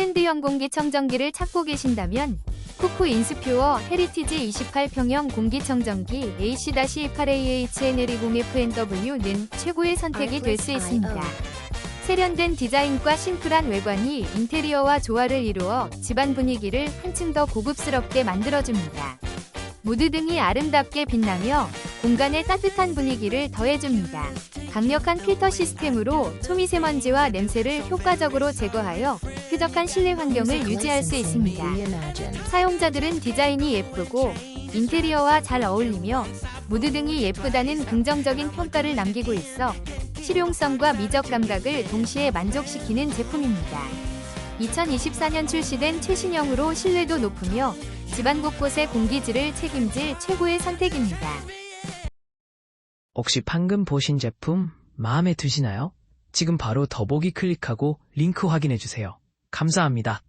스탠드형 공기청정기를 찾고 계신다면 쿠쿠 인스퓨어 헤리티지 28평형 공기청정기 AC-8AHN120FNW는 최고의 선택이 될 수 있습니다. 세련된 디자인과 심플한 외관이 인테리어와 조화를 이루어 집안 분위기를 한층 더 고급스럽게 만들어줍니다. 무드 등이 아름답게 빛나며 공간에 따뜻한 분위기를 더해줍니다. 강력한 필터 시스템으로 초미세먼지와 냄새를 효과적으로 제거하여 쾌적한 실내 환경을 유지할 수 있습니다. 사용자들은 디자인이 예쁘고 인테리어와 잘 어울리며 무드 등이 예쁘다는 긍정적인 평가를 남기고 있어 실용성과 미적 감각을 동시에 만족시키는 제품입니다. 2024년 출시된 최신형으로 신뢰도 높으며 집안 곳곳의 공기질을 책임질 최고의 선택입니다. 혹시 방금 보신 제품 마음에 드시나요? 지금 바로 더보기 클릭하고 링크 확인해주세요. 감사합니다.